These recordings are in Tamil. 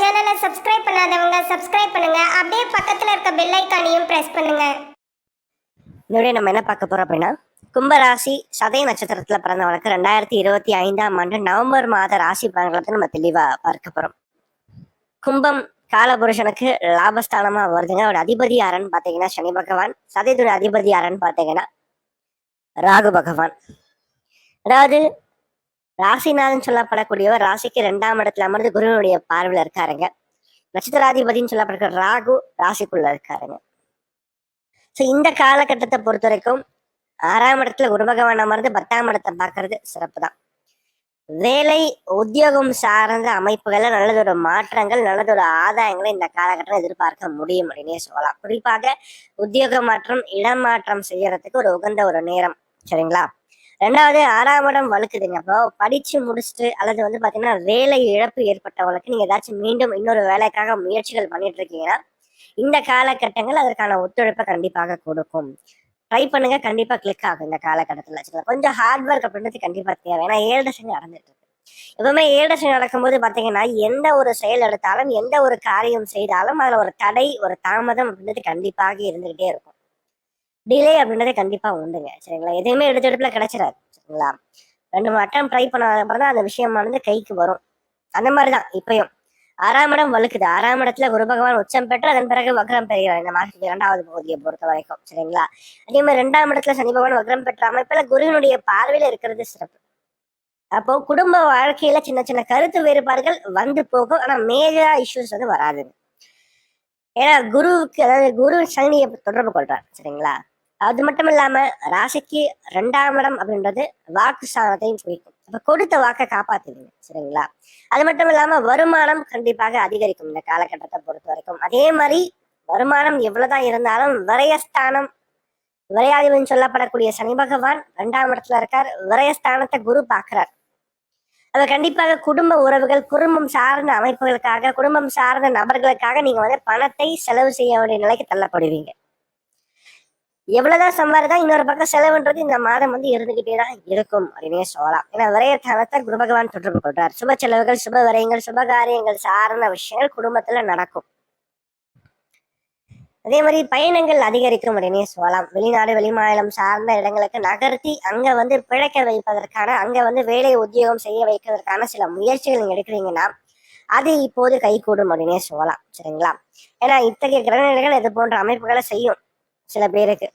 சேனலை சப்ஸ்கிரைப் பண்ணாதவங்க சப்ஸ்கிரைப் பண்ணுங்க. அப்படியே பக்கத்துல இருக்க பெல் ஐக்கானையும் பிரஸ் பண்ணுங்க. இதோடய நம்ம என்ன பார்க்க போறோம் அப்படின்னா கும்பராசி சதய நட்சத்திரத்துல பிறந்தவனுக்கு ரெண்டாயிரத்தி இருபத்தி ஐந்தாம் ஆண்டு நவம்பர் மாத ராசி பலன்களை நம்ம தெளிவா பார்க்க போறோம். கும்பம் காலபுருஷனுக்கு லாபஸ்தானமா வருதுங்க. அவரோட அதிபதி யாருன்னு பாத்தீங்கன்னா சனி பகவான். சதயத்துடைய அதிபதி யாருன்னு பாத்தீங்கன்னா ராகு பகவான். அதாவது ராசிநாதன் சொல்லப்படக்கூடியவர் ராசிக்கு ரெண்டாம் இடத்துல அமர்ந்து குருவினுடைய பார்வையில இருக்காருங்க. நட்சத்திராதிபதினு சொல்லப்படக்கூடிய ராகு ராசிக்குள்ள இருக்காருங்க. ஸோ இந்த காலகட்டத்தை பொறுத்த வரைக்கும் ஆறாம் இடத்துல குரு பகவான் அமர்ந்து பத்தாம் இடத்தை பார்க்கறது சிறப்பு தான் வேலை உத்தியோகம் சார்ந்த அமைப்புகள்ல நல்லதொரு மாற்றங்கள் நல்லதொரு ஆதாயங்களை இந்த காலகட்டம் எதிர்பார்க்க முடியும் அப்படின்னே சொல்லலாம். குறிப்பாக உத்தியோக மாற்றம் இடமாற்றம் செய்யறதுக்கு ஒரு உகந்த ஒரு நேரம். சரிங்களா? ரெண்டாவது ஆறாம் இடம் வழுக்குதுங்க அப்போ படிச்சு முடிச்சுட்டு அல்லது வந்து பாத்தீங்கன்னா வேலை இழப்பு ஏற்பட்டவங்களுக்கு நீங்க ஏதாச்சும் மீண்டும் இன்னொரு வேலைக்காக முயற்சிகள் பண்ணிட்டு இருக்கீங்கன்னா இந்த காலகட்டங்கள் அதற்கான ஒத்துழைப்பை கண்டிப்பாக கொடுக்கும். ட்ரை பண்ணுங்க கண்டிப்பா கிளிக் ஆகும் இந்த காலகட்டத்தில் வச்சுக்கலாம் கொஞ்சம் ஹார்ட் ஒர்க் அப்படின்றது கண்டிப்பா தேவை. ஏன்னா ஏழு டசன் நடந்துட்டு இருக்கு. எப்பவுமே ஏழு டசன் நடக்கும்போது பாத்தீங்கன்னா எந்த ஒரு செயல் எடுத்தாலும் எந்த ஒரு காரியம் செய்தாலும் அதுல ஒரு தடை ஒரு தாமதம் அப்படின்றது கண்டிப்பாக இருந்துகிட்டே இருக்கும். டிலே அப்படின்றது கண்டிப்பாக உண்டுங்க. சரிங்களா? எதுவுமே எடுத்து எடுப்பில் கிடைச்சிடாது சரிங்களா? ரெண்டு மூணு அட்டம் ட்ரை பண்ணாத அப்புறம் தான் அந்த விஷயமானது கைக்கு வரும். அந்த மாதிரி தான் இப்பயும். ஆறாம் இடம் வலுக்குது. ஆறாம் இடத்துல குரு பகவான் உச்சம் பெற்று அதன் பிறகு வக்ரம் பெறுகிறார். இந்த மாசத்துக்கு இரண்டாவது பகுதியை பொறுத்த வரைக்கும். சரிங்களா? அதே மாதிரி ரெண்டாம் இடத்துல சனி பகவான் வக்ரம் பெற்ற அமைப்பில் குருவினுடைய பார்வையில் இருக்கிறது சிறப்பு. அப்போ குடும்ப வாழ்க்கையில சின்ன சின்ன கருத்து வேறுபாடுகள் வந்து போகும். ஆனா மேஜரா இஷ்யூஸ் வந்து வராது ஏன்னா குருவுக்கு அதாவது குரு சனியை தொடர்பு கொள்றாரு. சரிங்களா? அது மட்டும் இல்லாம ராசிக்கு ரெண்டாம் இடம் அப்படின்றது வாக்கு ஸ்தானத்தையும் குறிக்கும். அப்போ கொடுத்த வாக்கை காப்பாத்துவீங்க சரிங்களா? அது மட்டும் இல்லாம வருமானம் கண்டிப்பாக அதிகரிக்கும் இந்த காலகட்டத்தை பொறுத்த வரைக்கும். அதே மாதிரி வருமானம் எவ்வளவுதான் இருந்தாலும் விரயஸ்தானம் விரையாதிபன் சொல்லப்படக்கூடிய சனி பகவான் ரெண்டாம் இடத்துல இருக்கார். விரயஸ்தானத்தை குரு பார்க்கிறார். அது கண்டிப்பாக குடும்ப உறவுகள் குடும்பம் சார்ந்த அமைப்புகளுக்காக குடும்பம் சார்ந்த நபர்களுக்காக நீங்க வந்து பணத்தை செலவு செய்ய வேண்டிய நிலைக்கு தள்ளப்படுவீங்க. எவ்வளவுதான் சம்பாதிதான் இன்னொரு பக்கம் செலவுன்றது இந்த மாதம் வந்து இருந்துகிட்டே தான் இருக்கும் அப்படின்னே சொல்லலாம். ஏன்னா விரயத்தானத்தை குரு பகவான் தொடர்பு கொள்றார் சுப செலவுகள் சுப விரயங்கள் சுப காரியங்கள் சார்ந்த விஷயங்கள் குடும்பத்துல நடக்கும். அதே மாதிரி பயணங்கள் அதிகரிக்கும் அப்படின்னே சொல்லலாம். வெளிநாடு வெளிமாநிலம் சார்ந்த இடங்களுக்கு நகர்த்தி அங்க வந்து பிழைக்க வைப்பதற்கான அங்க வந்து வேலை உத்தியோகம் செய்ய வைப்பதற்கான சில முயற்சிகள் நீங்க எடுக்கிறீங்கன்னா அது இப்போது கைகூடும் அப்படின்னே சொல்லலாம். சரிங்களா? ஏன்னா இத்தகைய கிரகநிலைகள் இது போன்ற அமைப்புகளை செய்யும்? சில பேருக்கு.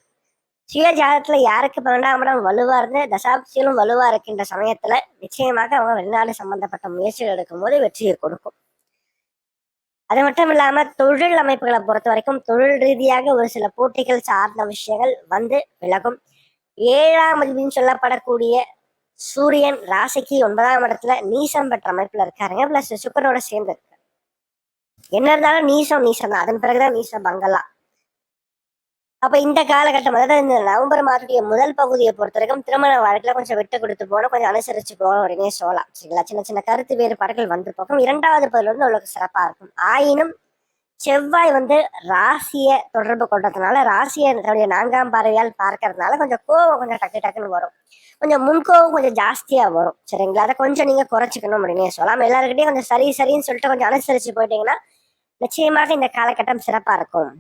சுய ஜாதகத்துல யாருக்கு பன்னெண்டாம் இடம் வலுவா இருந்து தசாப்தியிலும் வலுவா இருக்கின்ற சமயத்துல நிச்சயமாக அவங்க வெளிநாடு சம்பந்தப்பட்ட முயற்சிகள் எடுக்கும்போது வெற்றியை கொடுக்கும். அது மட்டும் இல்லாம தொழில் அமைப்புகளை பொறுத்த வரைக்கும் தொழில் ரீதியாக ஒரு சில போட்டிகள் சார்ந்த விஷயங்கள் வந்து விலகும். ஏழாம் அதிபின்னு சொல்லப்படக்கூடிய சூரியன் ராசிக்கு ஒன்பதாம் இடத்துல நீசம் பெற்ற அமைப்புல இருக்காருங்க. பிளஸ் சுக்கரோட சேர்ந்து இருக்காரு. என்ன இருந்தாலும் நீசம் நீசம் தான் அதன் பிறகுதான் நீசம் பங்கலாம் அப்ப இந்த காலகட்டம் அதாவது இந்த நவம்பர் மாதத்துடைய முதல் பகுதியை பொறுத்த வரைக்கும் திருமண வாழ்க்கையில கொஞ்சம் விட்டு கொடுத்து போகணும் கொஞ்சம் அனுசரிச்சு போகணும் அப்படின்னு சொல்லலாம். சரிங்களா? சின்ன சின்ன கருத்து வேறுபாடுகள் வந்து போகும். இரண்டாவது பகுதியில் வந்து உங்களுக்கு சிறப்பா இருக்கும். ஆயினும் செவ்வாய் வந்து ராசியை தொடர்பு கொண்டதுனால ராசியை தன்னுடைய நான்காம் பார்வையால் பார்க்கறதுனால கொஞ்சம் கோவம் கொஞ்சம் டக்கு டக்குன்னு வரும். கொஞ்சம் முன்கோவம் கொஞ்சம் ஜாஸ்தியா வரும். சரிங்களா? அதை கொஞ்சம் நீங்க குறைச்சிக்கணும் அப்படின்னு சொல்லலாம். எல்லாருக்கிட்டையும் கொஞ்சம் சரி சரின்னு சொல்லிட்டு கொஞ்சம் அனுசரிச்சு போயிட்டீங்கன்னா நிச்சயமாக இந்த காலகட்டம் சிறப்பா இருக்கும்.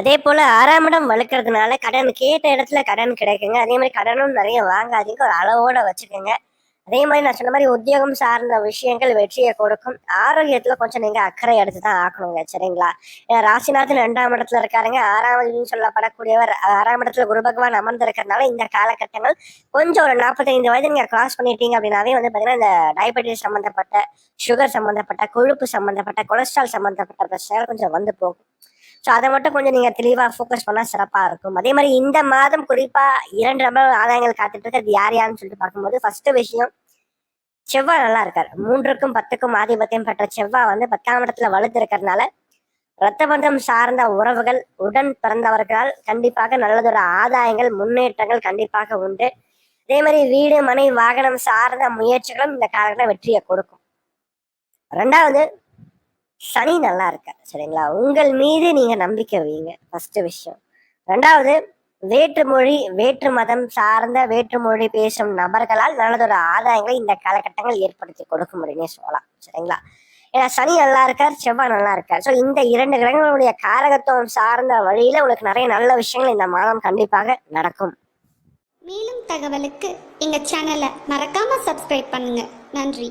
அதே போல ஆறாம் இடம் வலுக்கிறதுனால கடன் கேட்ட இடத்துல கடன் கிடைக்குங்க. அதே மாதிரி கடனும் நிறைய வாங்காதீங்க. ஒரு அளவோட வச்சுக்கோங்க. அதே மாதிரி நான் சொன்ன மாதிரி உத்தியோகம் சார்ந்த விஷயங்கள் வெற்றியை கொடுக்கும். ஆரோக்கியத்துல கொஞ்சம் நீங்க அக்கறை எடுத்து தான் ஆக்கணுங்க சரிங்களா? ஏன்னா ராசிநாதன் ரெண்டாம் இடத்துல இருக்காருங்க. ஆறாம் சொல்லப்படக்கூடியவர் ஆறாம் இடத்துல குரு பகவான் அமர்ந்திருக்கிறதுனால இந்த காலகட்டங்கள் கொஞ்சம் ஒரு நாற்பத்தைந்து வயது நீங்க கிராஸ் பண்ணிட்டீங்க அப்படின்னாவே வந்து பாத்தீங்கன்னா இந்த டயபெட்டிஸ் சம்பந்தப்பட்ட சுகர் சம்பந்தப்பட்ட கொழுப்பு சம்பந்தப்பட்ட கொலஸ்ட்ரால் சம்பந்தப்பட்ட பிரச்சனைகள் கொஞ்சம் வந்து போகும். ஸோ அதை மட்டும் கொஞ்சம் நீங்க தெளிவாக ஃபோக்கஸ் பண்ணா சிறப்பாக இருக்கும். அதே மாதிரி இந்த மாதம் குறிப்பாக இரண்டு நபர் ஆதாயங்கள் காத்துட்டு இருக்கிறது யார் யாருன்னு சொல்லிட்டு பார்க்கும்போது ஃபர்ஸ்ட் விஷயம் செவ்வாய் நல்லா இருக்கார். மூன்றுக்கும் பத்துக்கும் ஆதிபத்தியம் பெற்ற செவ்வாய் வந்து பத்தாம் இடத்துல வலுத்து இருக்கிறதுனால ரத்த பந்தம் சார்ந்த உறவுகள் உடன் பிறந்தவர்களால் கண்டிப்பாக நல்லதொரு ஆதாயங்கள் முன்னேற்றங்கள் கண்டிப்பாக உண்டு. அதே மாதிரி வீடு மனை வாகனம் சார்ந்த முயற்சிகளும் இந்த காலகட்டம் வெற்றியை கொடுக்கும். ரெண்டாவது சனி நல்லா இருக்காரு சரிங்களா? உங்கள் மீது நீங்க நம்பிக்கை வைங்க ஃபர்ஸ்ட் விஷயம். ரெண்டாவது வேற்று மொழி வேற்று மதம் சார்ந்த வேற்று மொழி பேசும் நபர்களால் நல்லதொரு ஆதாயங்களை இந்த காலகட்டங்கள் ஏற்படுத்தி கொடுக்க முடியும்னே சொல்லலாம் சரிங்களா? ஏன்னா சனி நல்லா இருக்கார் செவ்வாய் நல்லா இருக்கார். ஸோ இந்த இரண்டு கிரகங்களுடைய காரகத்துவம் சார்ந்த வழியில உங்களுக்கு நிறைய நல்ல விஷயங்கள் இந்த மாதம் கண்டிப்பாக நடக்கும். மேலும் தகவலுக்கு எங்க சேனலை மறக்காமல் சப்ஸ்கிரைப் பண்ணுங்க. நன்றி.